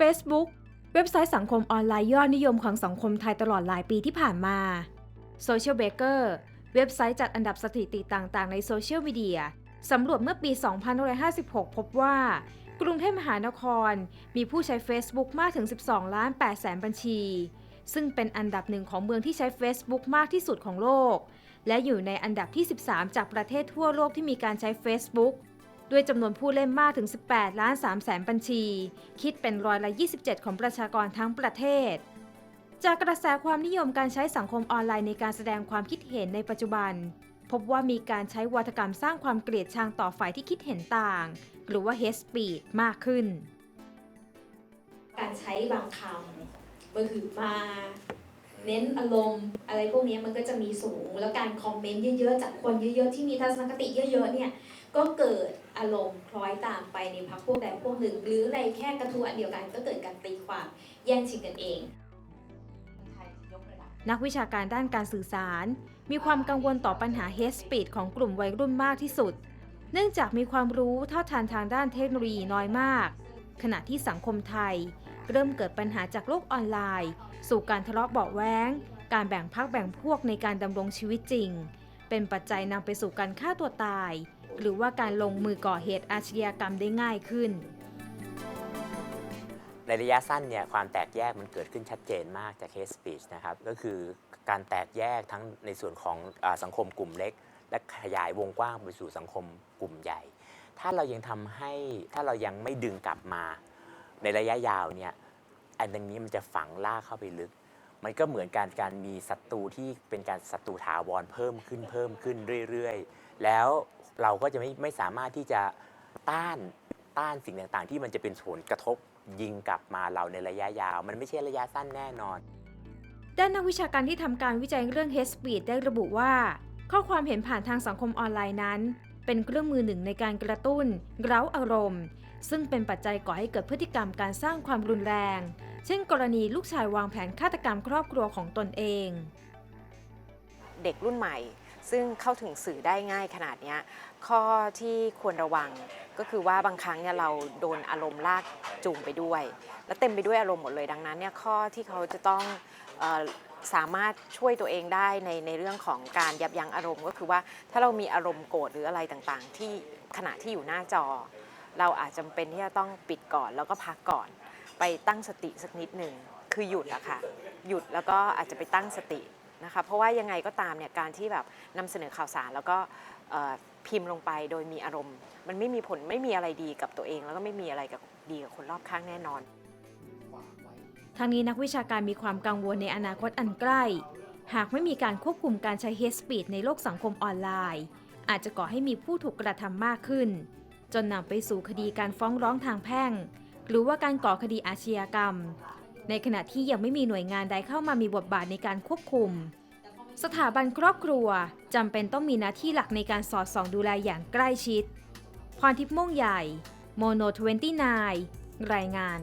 Facebook เว็บไซต์สังคมออนไลน์ยอดนิยมของสังคมไทยตลอดหลายปีที่ผ่านมา Social Baker เว็บไซต์จัดอันดับสถิติต่างๆ ในโซเชียลมีเดียสำรวจเมื่อปี 2556 พบว่า กรุงเทพมหานครมีผู้ใช้ Facebook มากถึง 12 ล้าน8แสนบัญชี ซึ่งเป็นอันดับหนึ่งของเมืองที่ใช้ Facebook มากที่สุดของโลก และอยู่ในอันดับที่ 13 จากประเทศทั่วโลกที่มีการใช้ Facebook ด้วยจำนวนผู้เล่นมากถึง 18 ล้าน3แสนบัญชี คิดเป็นร้อยละ 27 ของประชากรทั้งประเทศ จากกระแสความนิยมการใช้สังคมออนไลน์ในการแสดงความคิดเห็นในปัจจุบัน พบว่ามีการใช้วัฒกรรมสร้างความเกลียดชังต่อฝ่ายที่คิดเห็นต่าง หรือว่า hate speech มากขึ้น การใช้บางคำมือถือมา เน้นอารมณ์อะไรพวกนี้มันก็จะมีสูง แล้วการคอมเมนต์เยอะๆ จากคนเยอะๆ ที่มีทัศนคติเยอะๆ เนี่ย ก็เกิดอารมณ์คล้อยตามไปในพรรคพวกใดพวกหนึ่ง หรือในแค่กระทู้อันเดียวกันก็เกิดการตีความแย่งชิงกันเอง นักวิชาการด้านการสื่อสาร มีความกังวลต่อปัญหา hate speech ของกลุ่มวัยรุ่นมากที่สุด เนื่องจากมีความรู้เท่าทันทางด้านเทคโนโลยีน้อยมาก ขณะที่สังคมไทย เริ่มเกิดปัญหาจากโลกออนไลน์ สู่การทะเลาะเบาะแว้ง การแบ่งพักแบ่งพวกในการดำรงชีวิตจริง เป็นปัจจัยนำไปสู่การฆ่าตัวตาย หรือว่าการลงมือก่อเหตุอาชญากรรมได้ง่ายขึ้น ในระยะสั้นเนี่ยความแตกแยกมันเกิดขึ้นชัดเจนมากจาก hate speech นะครับก็คือการแตกแยกทั้งในส่วนของอสังคมกลุ่มเล็ก และขยายวงกว้างไปสู่สังคมกลุ่มใหญ่ ถ้าเรายังทำให้ถ้าเรายังไม่ดึงกลับมา ในระยะยาวเนี่ยอันนี้มันจะฝังลากเข้าไปลึก มันก็เหมือนการการมีศัตรูที่เป็นการศัตรูถาวรเพิ่มขึ้นเพิ่มขึ้นเรื่อยๆ แล้วเราก็จะไม่ไม่สามารถที่จะต้านต้านสิ่งต่างๆ ที่มันจะเป็นผลกระทบยิงกลับมาเราในระยะยาว มันไม่ใช่ระยะสั้นแน่นอน ด้านนักวิชาการที่ทำการวิจัยเรื่อง hate speech ได้ระบุว่า ข้อความเห็นผ่านทางสังคมออนไลน์นั้น เป็นเครื่องมือหนึ่งในการกระตุ้น เร้าอารมณ์ ซึ่งเป็นปัจจัยก่อให้เกิดพฤติกรรมการสร้างความรุนแรง เช่น กรณีลูกชายวางแผนฆาตกรรมครอบครัวของตนเอง เด็กรุ่นใหม่ ซึ่งเข้าถึงสื่อได้ง่ายขนาดนี้ข้อที่ควรระวังก็คือว่าบางครั้งเนี่ยเราโดนอารมณ์ลากจูงไปด้วย แล้วเต็มไปด้วยอารมณ์หมดเลยดังนั้นเนี่ยข้อที่เขาจะต้องสามารถช่วยตัวเองได้ในในเรื่องของการยับยั้งอารมณ์ ก็คือว่าถ้าเรามีอารมณ์โกรธหรืออะไรต่างๆ ที่ขณะที่อยู่หน้าจอ เราอาจจำเป็นที่จะต้องปิดก่อนแล้วก็พักก่อน ไปตั้งสติสักนิดหนึ่งคือหยุดอะค่ะหยุดแล้วก็อาจจะไปตั้งสตินะคะเพราะว่ายังไงก็ตามเนี่ยการที่แบบนำเสนอข่าวสารแล้วก็พิมพ์ลงไปโดยมีอารมณ์ มันไม่มีผลไม่มีอะไรดีกับตัวเอง แล้วก็ไม่มีอะไรกับดีกับคนรอบข้างแน่นอนทางนี้นักวิชาการมีความกังวลในอนาคตอันใกล้ หากไม่มีการควบคุมการใช้ hate speech ในโลกสังคมออนไลน์ อาจจะก่อให้มีผู้ถูกกระทำมากขึ้น จนนำไปสู่คดีการฟ้องร้องทางแพ่ง หรือว่าการก่อคดีอาชญากรรม ในขณะที่ยังไม่มีหน่วยงานใดเข้ามามีบทบาทในการควบคุม สถาบันครอบครัวจำเป็นต้องมีหน้าที่หลักในการสอดส่องดูแลอย่างใกล้ชิด พรทิพย์ม่วงใหญ่ โมโน29 รายงาน